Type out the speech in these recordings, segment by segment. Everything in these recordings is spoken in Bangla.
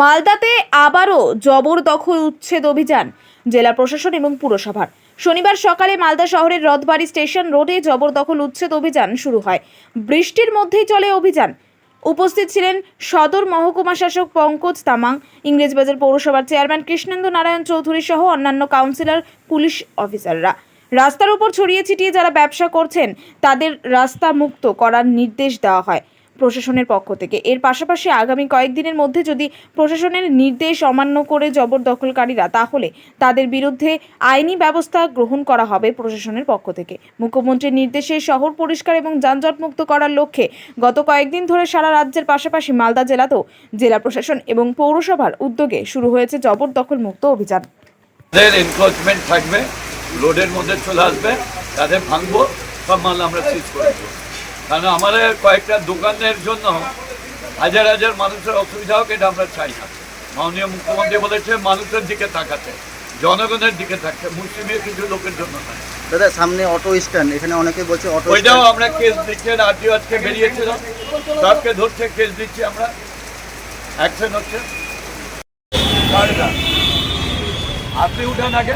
মালদাতে আবারও জবরদখল উচ্ছেদ অভিযান, জেলা প্রশাসন এবং পুরসভার। শনিবার সকালে মালদা শহরের রথবাড়ি স্টেশন রোডে জবরদখল উচ্ছেদ অভিযান শুরু হয়। বৃষ্টির মধ্যেই চলে অভিযান। উপস্থিত ছিলেন সদর মহকুমা শাসক পঙ্কজ তামাং, ইংরেজবাজার পৌরসভার চেয়ারম্যান কৃষ্ণেন্দু নারায়ণ চৌধুরী সহ অন্যান্য কাউন্সিলর, পুলিশ অফিসাররা। রাস্তার উপর ছড়িয়ে ছিটিয়ে যারা ব্যবসা করছেন, তাদের রাস্তা মুক্ত করার নির্দেশ দেওয়া হয়। প্রশাসনের পক্ষ থেকে। এর পাশাপাশি আগামী কয়েকদিনের মধ্যে যদি প্রশাসনের নির্দেশ অমান্য করে জবরদখলকারীরা, তাহলে তাদের বিরুদ্ধে আইনি ব্যবস্থা গ্রহণ করা হবে প্রশাসনের পক্ষ থেকে। মুখ্যমন্ত্রীর নির্দেশে শহর পরিষ্কার এবং যানজট মুক্ত করার লক্ষ্যে গত কয়েকদিন ধরে সারা রাজ্যের পাশাপাশি মালদা জেলাতেও জেলা প্রশাসন এবং পৌরসভার উদ্যোগে শুরু হয়েছে জবরদখল মুক্ত অভিযান রোডের মধ্যে চলে আসবে, তাদের ভাঙবো, সব মাল আমরা সিজ করে কারণ আমাদের কয়েকটা দোকানের জন্য হাজার হাজার মানুষের অসুবিধা হোক এটা আমরা চাই না। মাননীয় মুখ্যমন্ত্রী বলেছে মানুষের দিকে তাকাতে জনগণের দিকে থাকতে মুসলিমের কিছু লোকের জন্য নয় দাদা সামনে অটো স্ট্যান্ড এখানে অনেকে বলছে অটো ওইটাও আমরা কেস দিচ্ছি রাজ্য আজকে বেরিয়েছিল সবকে ধরছে কেস দিচ্ছি আমরা। অ্যাকশন হচ্ছে। আপনি উঠান আগে।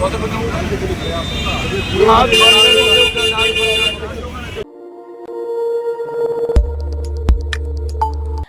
কত কত